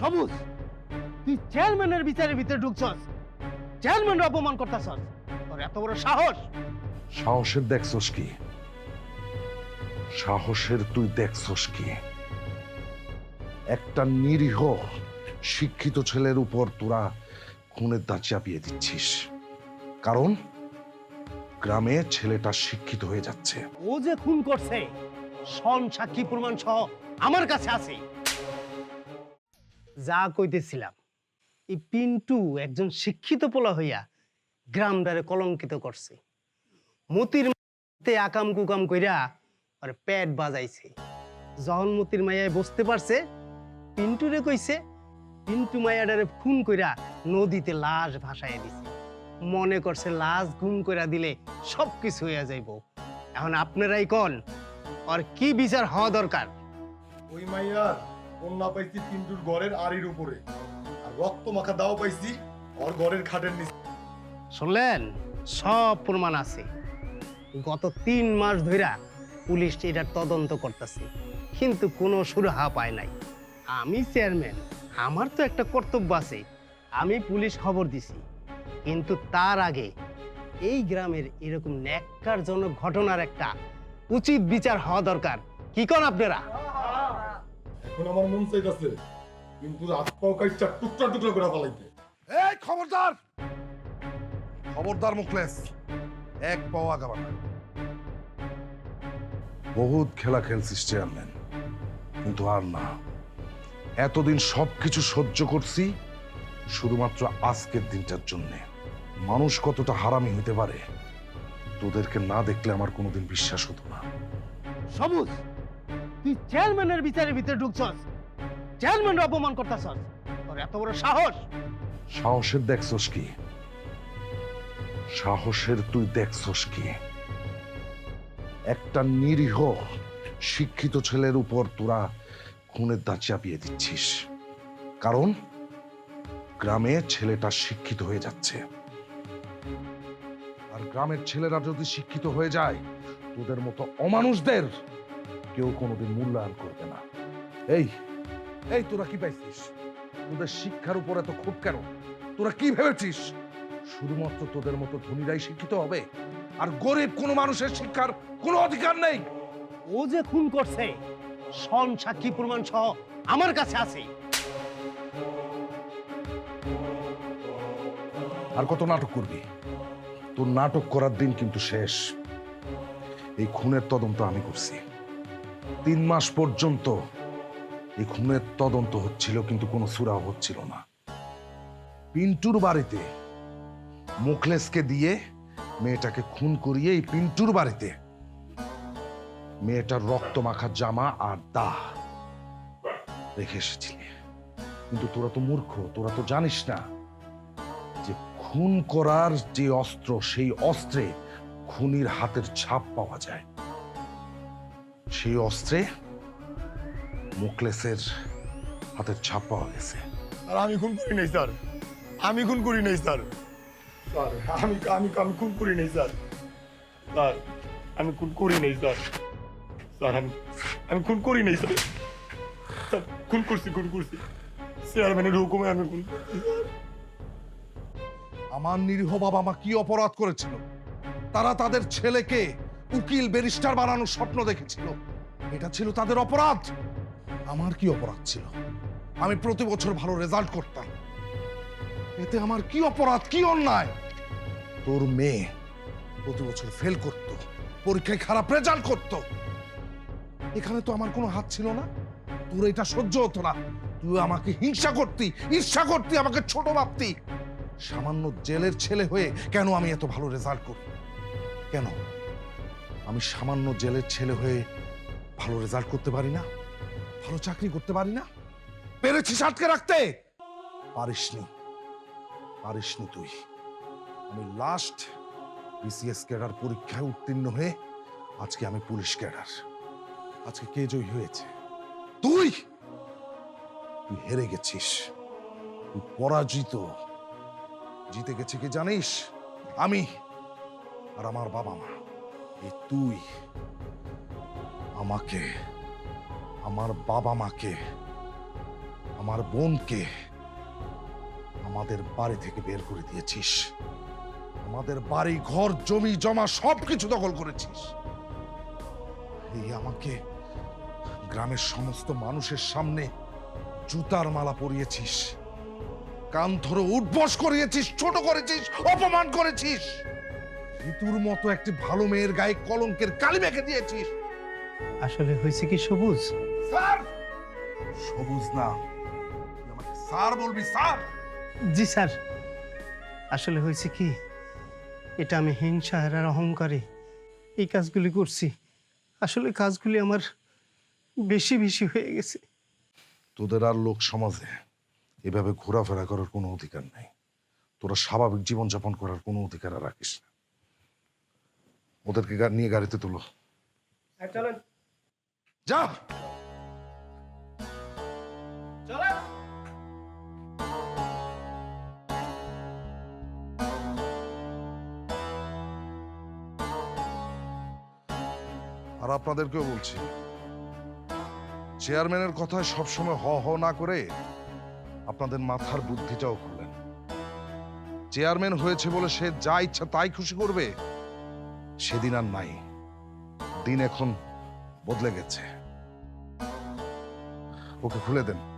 সবুজ। তুই চেয়ারম্যানের বিচারের ভিতরে ঢুকছস। চেয়ারম্যানের অপমান করতেছস। তোর এত বড় সাহস। সাহসের দেখছস কি? সাহসের তুই দেখছস কি? একটা নিরীহ শিক্ষিত ছেলের উপর তোরা খুনের দা চাপিয়ে দিচ্ছিস। কারণ গ্রামে ছেলেটা শিক্ষিত হয়ে যাচ্ছে। ও যে খুন করছে সন সাক্ষী প্রমাণ সহ আমার কাছে আছে। যা কইতেছিলাম। এই পিন্টু একজন শিক্ষিত পোলা হইয়া গ্রামদারে কলঙ্কিত করছে। মতির আকাম কুকাম কইরা আর পেট বাজাইছে। যখন মতির মাইয়ায় বসতে পারছে, পিন্টুরে কইছে, পিন্টু মাইয়াডারে খুন কইরা নদীতে লাশ ভাসায় দিছে। মনে করছে লাশ গুম কইরা দিলে সব কিছু হইয়া যাইব। এখন আপনারাই কন আর কি বিচার হওয়া দরকার? ওই মাইয়ার কন্যা পাইছি পিন্টুর ঘরের আড়ির উপরে। আর রক্ত মাখা দাও পাইছি, ওর ঘরের খাটের নিচে। শুনলেন? সব প্রমাণ আছে। গত তিন মাস ধইরা পুলিশ এটার তদন্ত করতেছে, কিন্তু কোনো সুরাহা পায় নাই। আমি চেয়ারম্যান, আমার তো একটা কর্তব্য আছে, আমি পুলিশ খবর দিছি। কিন্তু তার আগে এই গ্রামের এরকম ন্যাক্কারজনক ঘটনার একটা উচিত বিচার হওয়া দরকার। কি কন আপনারা? এখন আমার মন চাইতাছে কিন্তু হাত পাও কাইচা টুকরা টুকরা করে ফেলাইতে। এই খবরদার! খবরদার মুখলেস এক পাওয়া গাবা না বহুত খেলা খেলছিস চেয়ারম্যান। কিন্তু আর না। এতদিন সবকিছু সহ্য করছি শুধুমাত্র আজকের দিনটার জন্য। মানুষ কতটা হারামি হতে পারে তোদেরকে না দেখলে আমার কোনোদিন বিশ্বাস হতো না। সবুজ! তুই চেয়ারম্যানের বিচারের ভিতরে ঢুকছস। চেয়ারম্যানের অপমান করতেছস। তোর এত বড় সাহস। সাহসের দেখছস কি? সাহসের তুই দেখছস কি? একটা নিরীহ, শিক্ষিত ছেলের উপর তোরা খুনের দা চাপিয়ে দিচ্ছিস। কারণ গ্রামে ছেলেটা শিক্ষিত হয়ে যাচ্ছে। আর গ্রামের ছেলেরা যদি শিক্ষিত হয়ে যায়, তোদের মতো অমানুষদের কেউ কোনোদিন মূল্যায়ন করবে না। এই এই তোরা কি পাইছিস? তোদের শিক্ষার উপর এত খুব কেন? তোরা কি ভেবেছিস? শুধুমাত্র তোদের মতো ধনীরাই শিক্ষিত হবে? আর গরিব কোনো মানুষের শিক্ষার কোনো অধিকার নেই? ও যে খুন করছে সন সাক্ষী প্রমাণ সহ আমার কাছে আছে। আর কত নাটক করবি? তোর নাটক করার দিন কিন্তু শেষ। এই খুনের তদন্ত আমি করছি। তিন মাস পর্যন্ত এই খুনের তদন্ত হচ্ছিল, কিন্তু কোনো সুরাও হচ্ছিল না। পিন্টুর বাড়িতে মুখলেসকে দিয়ে মেয়েটাকে খুন করিয়ে এই পিন্টুর বাড়িতে মেয়েটার রক্ত মাখা জামা আর দা রেখে এসেছিলি। কিন্তু তোরা তো মূর্খ, তোরা তো জানিস না যে খুন করার যে অস্ত্র, সেই অস্ত্রে খুনির হাতের ছাপ পাওয়া যায়। সেই অস্ত্রে মুকলেসের হাতের ছাপ পাওয়া গেছে। আর আমি খুন করি নাই স্যার। আমি খুন করি নাই স্যার। স্যার আমি আমি আমি খুন করি নাই স্যার। স্যার আমি খুন করি নাই স্যার। স্যার আমি আমি খুন করি নাই স্যার। স্যার খুন করছি খুন করছি। চেয়ারম্যানের হুকুমে আমি খুন আমার নিরীহ বাবা মা কি অপরাধ করেছিল? তারা তাদের ছেলেকে উকিল ব্যারিস্টার বানানোর স্বপ্ন দেখেছিল। এটা ছিল তাদের অপরাধ। আমার কি অপরাধ ছিল? আমি প্রতি বছর ভালো রেজাল্ট করতাম। এতে আমার কি অপরাধ, কি অন্যায়? তোর মেয়ে প্রতি বছর ফেল করত, পরীক্ষায় খারাপ রেজাল্ট করত। এখানে তো আমার কোনো হাত ছিল না। তোর এটা সহ্য হতো না। তুই আমাকে হিংসা করতি, ঈর্ষা করতি, আমাকে ছোট ভাবতি। সামান্য জেলের ছেলে হয়ে কেন আমি এত ভালো রেজাল্ট করি? কেন? আমি সামান্য জেলের ছেলে হয়ে ভালো রেজাল্ট করতে পারি না, ভালো চাকরি করতে পারি না। পেরেছিস আটকে রাখতে? পারিসনি পারিসনি তুই। আমি লাস্ট বিসিএস ক্যাডার পরীক্ষায় উত্তীর্ণ হয়ে আজকে আমি পুলিশ ক্যাডার আজকে কে জয়ী হয়েছে? তুই! তুই হেরে গেছিস। তুই পরাজিত। জিতে গেছে কি জানিস? আমি আর আমার বাবা মা এই তুই আমাকে, আমার বাবা মাকে, আমার বোনকে আমাদের বাড়ি থেকে বের করে দিয়েছিস। আমাদের বাড়ি, ঘর, জমি, জমা সবকিছু দখল করেছিস। এই আমাকে গ্রামের সমস্ত মানুষের সামনে জুতার মালা পরিয়েছিস, কান ধরে উঠবস করিয়েছিস, ছোট করেছিস, অপমান করেছিস। ঋতুর মতো একটি ভালো মেয়ের গায়ে কলঙ্কের কালি মেখে দিয়েছিস। আসলে হয়েছে কি সবুজ? স্যার! সবুজ না। তুই আমাকে স্যার বলবি স্যার! জি স্যার। আসলে হয়েছে কি? এটা আমি হিংসা আর অহংকারে এই কাজগুলি করছি। আসলে কাজগুলি আমার বেশি বেশি হয়ে গেছে। তোদের আর লোক সমাজে এভাবে ঘোরাফেরা করার কোনো অধিকার নাই। তোরা স্বাভাবিক জীবনযাপন করার কোনো অধিকার রাখিস না। ওদেরকে গা- নিয়ে গাড়িতে তুলো। চলেন। যা। চলেন। আর আপনাদেরকেও বলছি চেয়ারম্যানের কথায় সবসময় হ হ না করে আপনাদের মাথার বুদ্ধিটাও খুলেন চেয়ারম্যান হয়েছে বলে সে যা ইচ্ছা তাই খুশি করবে। সেদিন আর নাই। দিন এখন বদলে গেছে। ওকে খুলে দেন।